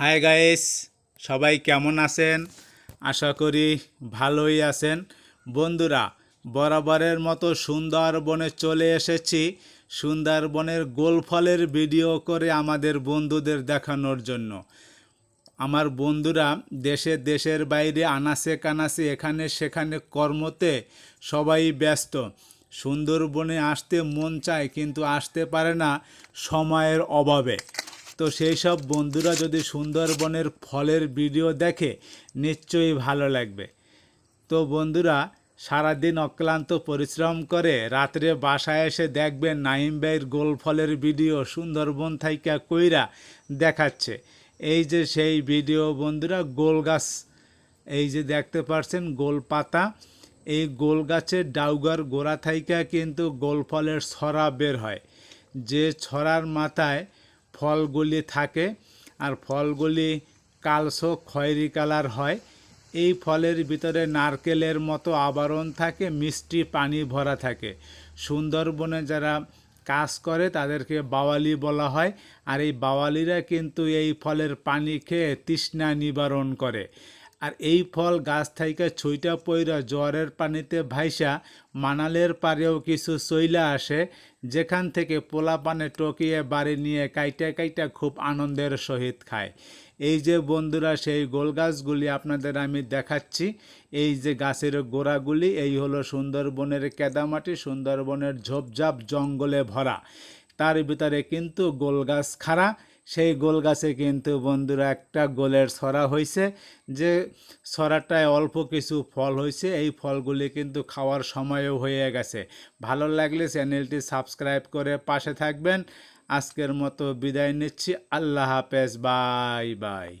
Hi guys সবাই কেমন আছেন? আশা করি ভালোই আছেন। বন্ধুরা, বরাবরের মতো সুন্দরবনে চলে এসেছি। সুন্দরবনের গোলফলের ভিডিও করে আমাদের বন্ধুদের দেখানোর জন্য। আমার বন্ধুরা, দেশে দেশের বাইরে আনাসে কানাসে এখানে সেখানে কর্মতে সবাই ব্যস্ত। সুন্দরবনে আসতে মন চায়, কিন্তু আসতে পারে না সময়ের অভাবে। তো সেই সব বন্ধুরা যদি সুন্দরবনের ফলের ভিডিও দেখে, নিশ্চয়ই ভালো লাগবে। তো বন্ধুরা, সারাদিন অক্লান্ত পরিশ্রম করে রাত্রে বাসায় এসে দেখবেন নাইম ভাইয়ের গোল ফলের ভিডিও সুন্দরবন থাইকা কইরা দেখাচ্ছে। এই যে সেই ভিডিও বন্ধুরা, গোল গাছ, এই যে দেখতে পাচ্ছেন গোল পাতা, এই গোল গাছের ডাউগার গোড়া থাইকা কিন্তু গোল ফলের ছড়া বের হয়। যে ছড়ার মাথায় ফলগুলি থাকে আর ফলগুলি কালসো খয়েরি কালার হয়। এই ফলের ভিতরে নারকেলের মতো আবরণ থাকে, মিষ্টি পানি ভরা থাকে। সুন্দরবনে যারা কাজ করে তাদেরকে বাওয়ালি বলা হয়। আর এই বাওয়ালিরা কিন্তু এই ফলের পানি খেয়ে তৃষ্ণা নিবারণ করে। আর এই ফল গাছ থেকে ছুইটা পইরা জোয়ারের পানিতে ভাইসা মানালের পারেও কিছু চইলা আসে, যেখান থেকে পোলা পানে টকিয়ে বাড়ি নিয়ে কাইটা কাইটা খুব আনন্দের সহিত খায়। এই যে বন্ধুরা, সেই গোল গাছগুলি আপনাদের আমি দেখাচ্ছি। এই যে গাছের গোড়াগুলি, এই হলো সুন্দরবনের কেদামাটি, সুন্দরবনের ঝোপঝাপ জঙ্গলে ভরা। তার ভিতরে কিন্তু গোল গাছ খাড়া সেই গোল গাছে কিন্তু বন্ধুরা একটা গোলের ছড়া হয়েছে যে সরাটায় অল্প কিছু ফল হয়েছে, এই ফলগুলি কিন্তু খাওয়ার সময়ও হয়ে গেছে। ভালো লাগলে চ্যানেলটি সাবস্ক্রাইব করে পাশে থাকবেন। আজকের মতো বিদায় নিচ্ছি। আল্লাহ হাফেজ। Bye bye.